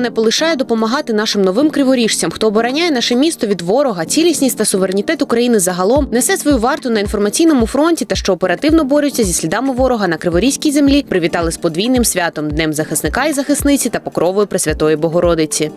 не полишає допомагати нашим новим криворіжцям, хто обороняє наше місто від ворога, цілісність та суверенітет України загалом, несе свою варту на інформаційному фронті та що оперативно борються зі слідами ворога на криворізькій землі. Привітали з подвійним святом Днем захисника і захисниці та покровою Пресвятої Богородиці.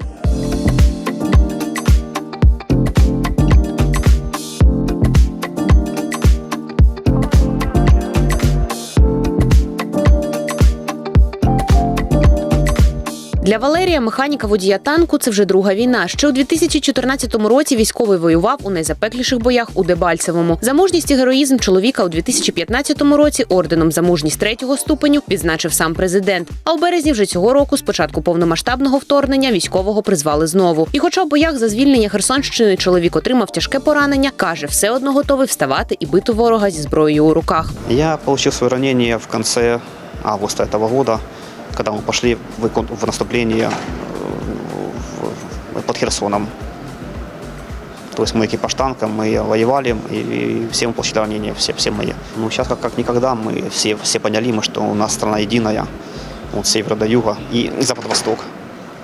Для Валерія, механіка водія танку, це вже друга війна. Ще у 2014 році військовий воював у найзапекліших боях у Дебальцевому. За мужність і героїзм чоловіка у 2015 році орденом за мужність третього ступеню відзначив сам президент. А у березні вже цього року, з початку повномасштабного вторгнення, військового призвали знову. І, хоча в боях за звільнення Херсонщини чоловік отримав тяжке поранення, каже, все одно готовий вставати і бити ворога зі зброєю у руках. Я получил свое ранение в конце августа этого года, когда мы пошли в, наступление э, под Херсоном. То есть мы экипаж танка, мы воевали, и, и все мы получили ранения, все, все мои. Ну, сейчас как, как никогда мы все, все поняли, мы, что у нас страна единая, от севера до юга и запад-восток.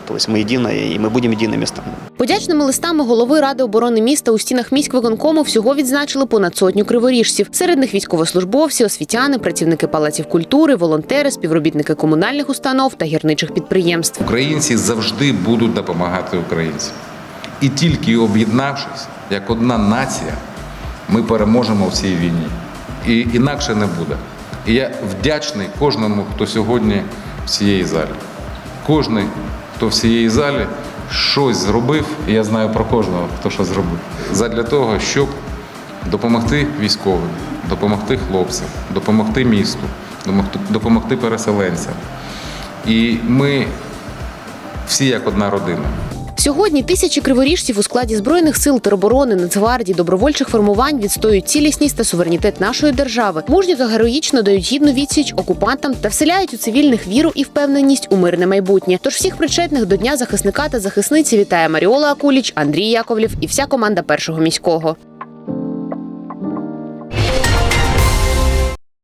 То есть мы единая, и мы будем едиными странами. Подячними листами голови ради оборони міста у стінах міськвиконкому всього відзначили понад сотню криворіжців. Серед них військовослужбовці, освітяни, працівники палаців культури, волонтери, співробітники комунальних установ та гірничих підприємств. Українці завжди будуть допомагати українцям. І тільки об'єднавшись як одна нація, ми переможемо в цій війні. І інакше не буде. І я вдячний кожному, хто сьогодні в цій залі. Кожний, хто в цієї залі щось зробив, і я знаю про кожного, хто що зробив. Задля того, щоб допомогти військовим, допомогти хлопцям, допомогти місту, допомогти- переселенцям. І ми всі як одна родина. Сьогодні тисячі криворіжців у складі збройних сил тероборони, Нацгвардії, добровольчих формувань відстоюють цілісність та суверенітет нашої держави. Мужньо та героїчно дають гідну відсіч окупантам та вселяють у цивільних віру і впевненість у мирне майбутнє. Тож всіх причетних до дня захисника та захисниці вітає Маріола Акуліч, Андрій Яковлів і вся команда першого міського.